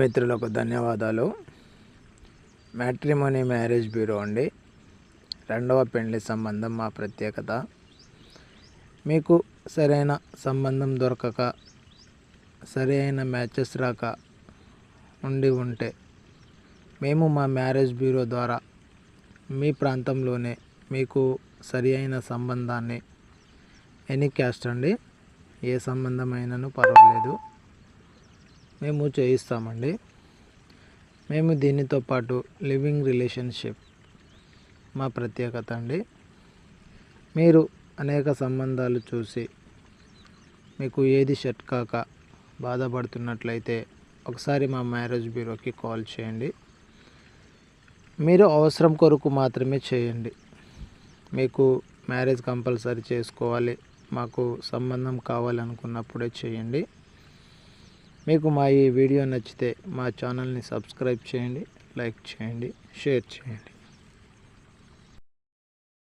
మిత్రులకు ధన్యవాదాలు. Matrimony marriage bureau అండి. రెండవ పెళ్ళి సంబంధం మా ప్రత్యేకత. మీకు సరైన సంబంధం దొరకక సరైన మ్యాచెస్ రాక ఉండి ఉంటే మేము మా మ్యారేజ్ బ్యూరో ద్వారా మీ ప్రాంతంలోనే మీకు సరి అయిన సంబంధాన్ని ఎనీ క్యాస్ట్ అండి. ఏ సంబంధమైనను పర్వాలేదు. మేము చేయిస్తామండి. మేము దీనితో పాటు లివింగ్ రిలేషన్షిప్ మా ప్రత్యేకత అండి. మీరు అనేక సంబంధాలు చూసి మీకు ఏది షట్ కాక బాధపడుతున్నట్లయితే ఒకసారి మా మ్యారేజ్ బ్యూరోకి కాల్ చేయండి. మీరు అవసరం కొరకు మాత్రమే చేయండి. మీకు మ్యారేజ్ కంపల్సరీ చేసుకోవాలి. మాకు సంబంధం కావాలనుకున్నప్పుడే చేయండి. మీకు మా ఈ వీడియో నచ్చితే మా ఛానల్ని సబ్స్క్రైబ్ చేయండి లైక్ చేయండి షేర్ చేయండి.